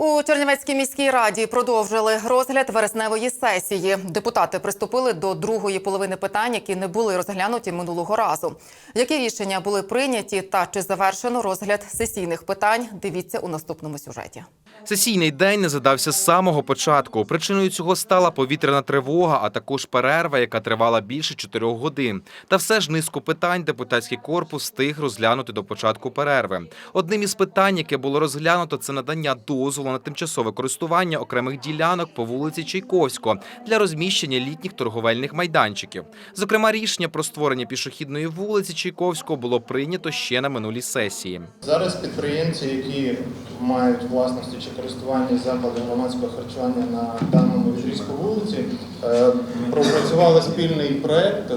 У Чернівецькій міській раді продовжили розгляд вересневої сесії. Депутати приступили до другої половини питань, які не були розглянуті минулого разу. Які рішення були прийняті та чи завершено розгляд сесійних питань? Дивіться у наступному сюжеті. Сесійний день не задався з самого початку. Причиною цього стала повітряна тривога, а також перерва, яка тривала більше чотирьох годин. Та все ж низку питань депутатський корпус встиг розглянути до початку перерви. Одним із питань, яке було розглянуто, це надання дозволу на тимчасове користування окремих ділянок по вулиці Чайковського для розміщення літніх торговельних майданчиків. Зокрема, рішення про створення пішохідної вулиці Чайковського було прийнято ще на минулій сесії. Зараз підприємці, які мають власності чи користування заклади громадського харчування на даному відрізку вулиці, е, пропрацювали спільний проект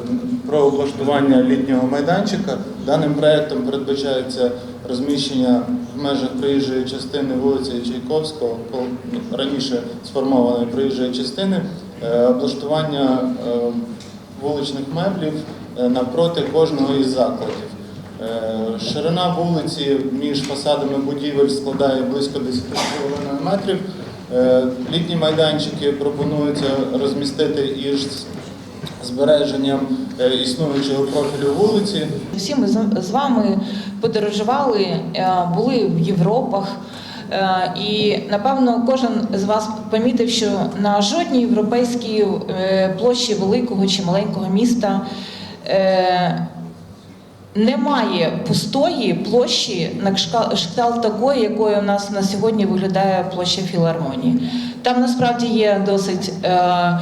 про облаштування літнього майданчика. Даним проектом передбачається розміщення в межах проїжджої частини вулиці Чайковського, ну, раніше сформованої проїжджої частини, е, облаштування е, вуличних меблів навпроти кожного із закладів. Е, Ширина вулиці між фасадами будівель складає близько 10,5 метрів. Е, Літні майданчики пропонується розмістити із збереженням е, існуючого профілю вулиці. Всі ми з- вами подорожували, були в Європах. І напевно кожен з вас помітив, що на жодній європейській площі великого чи маленького міста немає пустої площі на кшталт такої, якою у нас на сьогодні виглядає площа філармонії. Там насправді є досить е,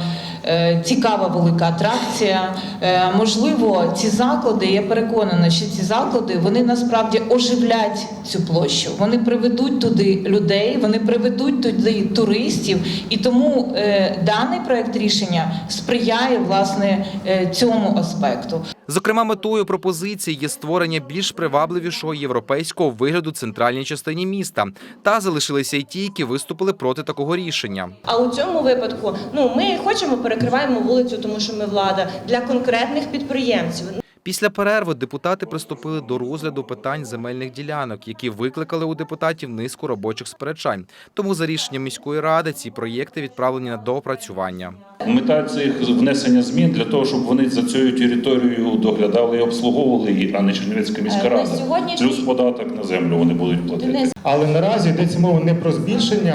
цікава велика атракція. Е, можливо, ці заклади, я переконана, що ці заклади вони насправді оживлять цю площу. Вони приведуть туди людей, вони приведуть туди туристів, і тому е, даний проект рішення сприяє власне е, цьому аспекту. Зокрема, метою пропозиції є створення більш привабливішого європейського вигляду центральній частині міста. Та залишилися й ті, які виступили проти такого рішення. А у цьому випадку, ну ми хочемо перекриваємо вулицю, тому що ми влада для конкретних підприємців. Після перерви депутати приступили до розгляду питань земельних ділянок, які викликали у депутатів низку робочих сперечань. Тому за рішенням міської ради ці проєкти відправлені на доопрацювання. Мета цих внесення змін для того, щоб вони за цією територією доглядали і обслуговували її, а не Чернівецька міська Е, рада. сьогоднішній- Плюс податок на землю вони будуть платити. Але наразі йдеться мова не про збільшення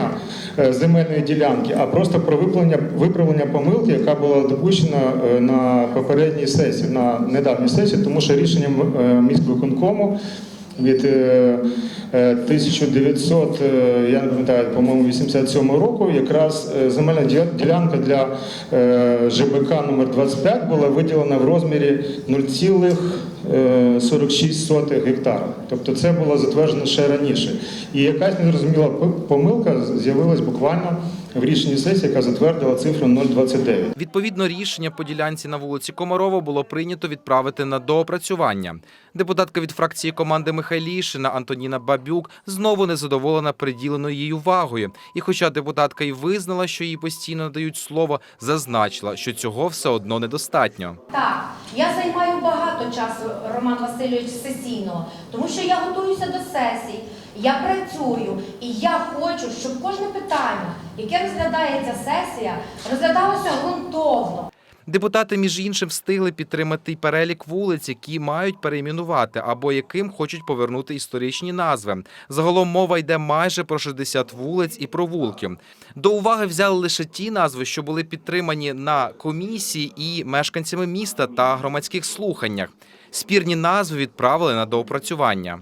е, земельної ділянки, а просто про виправлення, виправлення помилки, яка була допущена е, на попередній сесії, на недавній сесії, тому що рішенням міськвиконкому від е, е, 1900, е, я не пам'ятаю, по-моєму, 87 року, якраз е, земельна ділянка для е, ЖБК номер 25 була виділена в розмірі 0,46 гектара. Тобто це було затверджено ще раніше. І якась незрозуміла помилка з'явилась буквально в рішенні сесії, яка затвердила цифру 0,29. Відповідно, рішення по ділянці на вулиці Комарова було прийнято відправити на доопрацювання. Депутатка від фракції команди Михайлішина Антоніна Бабюк знову незадоволена приділеною їй увагою. І, хоча депутатка й визнала, що їй постійно надають слово, зазначила, що цього все одно недостатньо. Так, я займаю багато часу, Роман Васильович, сесійного, тому що я готуюся до сесій, я працюю і я хочу, щоб кожне питання, яке розглядається сесія, розглядалося ґрунтовно. Депутати, між іншим, встигли підтримати перелік вулиць, які мають перейменувати або яким хочуть повернути історичні назви. Загалом мова йде майже про 60 вулиць і провулків. До уваги взяли лише ті назви, що були підтримані на комісії і мешканцями міста та громадських слуханнях. Спірні назви відправили на доопрацювання.